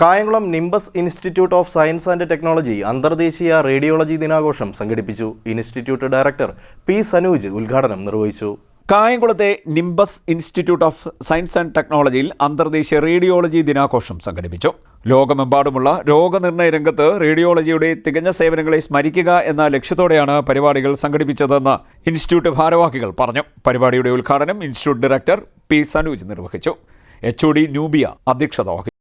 Kayamkulam Nimbus institute of science and technology അന്തർദേശീയ radiology ദിനാഘോഷം സംഘടിപ്പിച്ചു. ഇൻസ്റ്റിറ്റ്യൂട്ട് ഡയറക്ടർ പി സനൂജ് ഉദ്ഘാടനം നിർവഹിച്ചു. കായംകുളത്തെ Nimbus institute of science and ടെക്നോളജിയിൽ അന്തർദേശീയ റേഡിയോളജി ദിനാഘോഷം സംഘടിപ്പിച്ചു. ലോകമെമ്പാടുമുള്ള രോഗനിർണയ രംഗത്ത് റേഡിയോളജിയുടെ തികഞ്ഞ സേവനങ്ങളെ സ്മരിക്കുക എന്ന ലക്ഷ്യത്തോടെയാണ് പരിപാടികൾ സംഘടിപ്പിച്ചതെന്ന് ഇൻസ്റ്റിറ്റ്യൂട്ട് ഭാരവാഹികൾ പറഞ്ഞു. പരിപാടിയുടെ ഉദ്ഘാടനം ഇൻസ്റ്റിറ്റ്യൂട്ട് ഡയറക്ടർ പി സനൂജ് നിർവഹിച്ചു. എച്ച് ഒ ഡി ന്യൂബിയ അധ്യക്ഷത വഹിച്ചു.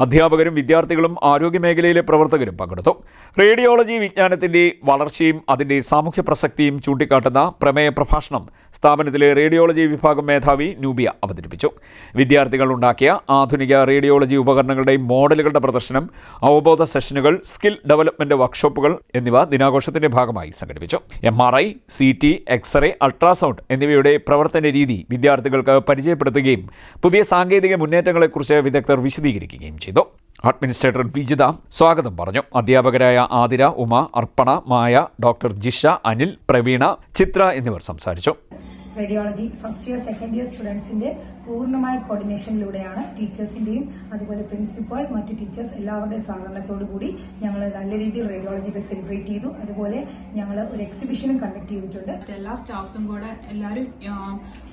അധ്യാപകരും വിദ്യാർത്ഥികളും ആരോഗ്യമേഖലയിലെ പ്രവർത്തകരും പങ്കെടുത്തു. റേഡിയോളജി വിജ്ഞാനത്തിന്റെ വളർച്ചയും അതിന്റെ സാമൂഹ്യ പ്രസക്തിയും ചൂണ്ടിക്കാട്ടുന്ന പ്രമേയ പ്രഭാഷണം സ്ഥാപനത്തിലെ റേഡിയോളജി വിഭാഗം മേധാവി നൂബിയ അവതരിപ്പിച്ചു. വിദ്യാർത്ഥികൾ ഉണ്ടാക്കിയ ആധുനിക റേഡിയോളജി ഉപകരണങ്ങളുടെ മോഡലുകളുടെ പ്രദർശനം അവബോധ സെഷനുകൾ സ്കിൽ ഡെവലപ്മെന്റ് വർക്ക്ഷോപ്പുകൾ എന്നിവ ദിനാഘോഷത്തിന്റെ ഭാഗമായി സംഘടിപ്പിച്ചു. M R I C T x-ray ultrasound എന്നിവയുടെ പ്രവർത്തന രീതി വിദ്യാർത്ഥികൾക്ക് പരിചയപ്പെടുത്തുകയും പുതിയ സാങ്കേതിക മുന്നേറ്റങ്ങളെക്കുറിച്ച് വിദഗ്ധർ വിശദീകരിക്കുകയും ചെയ്തു. അഡ്മിനിസ്ട്രേറ്റർ വിജിത സ്വാഗതം പറഞ്ഞു. അധ്യാപകരായ ആതിര ഉമ അർപ്പണ മായ ഡോക്ടർ ജിഷ അനിൽ പ്രവീണ ചിത്ര എന്നിവർ സംസാരിച്ചു. Radiology first year second year സ്റ്റുഡൻസിന്റെ പൂർണമായ കോർഡിനേഷനിലൂടെയാണ് ടീച്ചേഴ്സിന്റെയും അതുപോലെ പ്രിൻസിപ്പൽ മറ്റ് ടീച്ചേഴ്സ് എല്ലാവരുടെയും സഹകരണത്തോടു കൂടി ഞങ്ങൾ നല്ല രീതിയിൽ റേഡിയോളജി ഡേ സെലിബ്രേറ്റ് ചെയ്തു. അതുപോലെ ഞങ്ങൾ ഒരു എക്സിബിഷനും കണ്ടക്ട് ചെയ്തിട്ടുണ്ട്. എല്ലാ സ്റ്റാഫ്സും കൂടെ എല്ലാവരും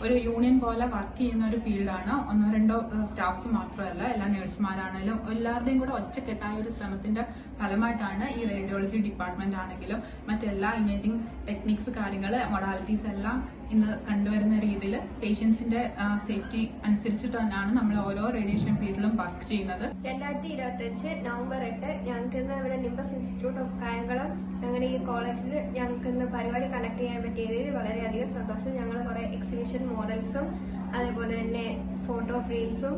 ഒരു യൂണിയൻ പോലെ വർക്ക് ചെയ്യുന്ന ഒരു ഫീൽഡാണ് ഒന്നോ രണ്ടോ സ്റ്റാഫ്സ് മാത്രമല്ല എല്ലാ നേഴ്സുമാരാണെങ്കിലും എല്ലാവരുടെയും കൂടെ ഒറ്റക്കെട്ടായ ഒരു ശ്രമത്തിന്റെ ഫലമായിട്ടാണ് ഈ റേഡിയോളജി ഡിപ്പാർട്ട്മെന്റ് ആണെങ്കിലും മറ്റെല്ലാ ഇമേജിംഗ് ടെക്നിക്സ് കാര്യങ്ങൾ മൊഡാലിറ്റീസ് എല്ലാം ഇന്ന് കണ്ടുവരുന്ന രീതിയിൽ പേഷ്യൻസിന്റെ സേഫ്റ്റി അനുസരിച്ചിട്ട് തന്നെയാണ് നമ്മൾ ഓരോ റേഡിയേഷൻ ഫീൽഡിലും വർക്ക് ചെയ്യുന്നത്. രണ്ടായിരത്തി ഇരുപത്തഞ്ച് നവംബർ എട്ട് ഞങ്ങൾക്ക് ഇന്ന് ഇവിടെ നിംബസ് ഇൻസ്റ്റിറ്റ്യൂട്ട് ഓഫ് കായംകുളം ഞങ്ങളുടെ ഈ കോളേജിൽ ഞങ്ങൾക്ക് ഇന്ന് പരിപാടി കണ്ടക്ട് ചെയ്യാൻ പറ്റിയതിൽ വളരെയധികം സന്തോഷം. ഞങ്ങൾ കുറെ എക്സിബിഷൻ മോഡൽസും അതേപോലെ തന്നെ ഫോട്ടോ ഫ്രെയിംസും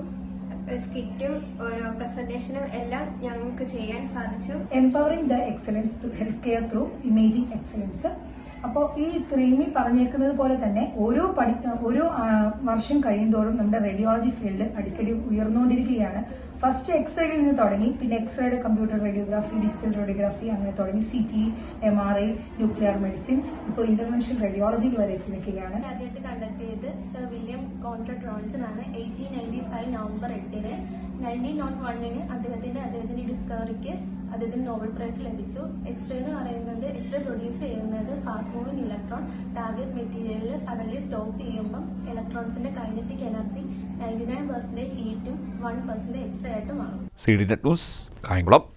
സ്കിറ്റും ഓരോ പ്രസന്റേഷനും എല്ലാം ഞങ്ങൾക്ക് ചെയ്യാൻ സാധിച്ചു. Empowering the excellence health care through imaging excellence അപ്പോൾ ഈ ക്രീമി പറഞ്ഞേക്കുന്നത് പോലെ തന്നെ ഓരോ പഠി ഓരോ വർഷം കഴിയുന്തോറും നമ്മുടെ റേഡിയോളജി ഫീൽഡ് അടിക്കടി ഉയർന്നുകൊണ്ടിരിക്കുകയാണ്. ഫസ്റ്റ് എക്സ്റേയിൽ നിന്ന് തുടങ്ങി പിന്നെ എക്സ്റേയുടെ കമ്പ്യൂട്ടർ റേഡിയോഗ്രാഫി ഡിജിറ്റൽ റേഡിയോഗ്രാഫി അങ്ങനെ തുടങ്ങി C T M R I nuclear medicine ഇപ്പോൾ ഇന്റർവെൻഷൻ റേഡിയോളജിയിൽ വരെ എത്തി നിൽക്കുകയാണ് ആദ്യമായിട്ട് കണ്ടക്ട് ചെയ്ത് സർ വില്യം കോൺട്ര റോൺസൺ ആണ്. എയ്റ്റീൻ നയന്റി ഫൈവ് നവംബർ എട്ടിന്. നയന്റീൻ നോട്ട് വണ്ണിന് അദ്ദേഹത്തിന്റെ അദ്ദേഹത്തിന്റെ ഡിസ്കവറിക്ക് അദ്ദേഹത്തിന് നോബൽ പ്രൈസ് ലഭിച്ചു. എക്സ്റേ എന്ന് പറയുന്നത് എക്സ്റേ പ്രൊഡ്യൂസ് ചെയ്യുന്നത് ഫാസ്റ്റ് മൂവിങ് ഇലക്ട്രോൺ ടാർഗറ്റ് മെറ്റീരിയലിൽ സഡൻലി സ്റ്റോപ്പ് ചെയ്യുമ്പം ഇലക്ട്രോൺസിന്റെ kinetic energy ninety nine percentage ഹീറ്റും one percentage extra net news Kayamkulam.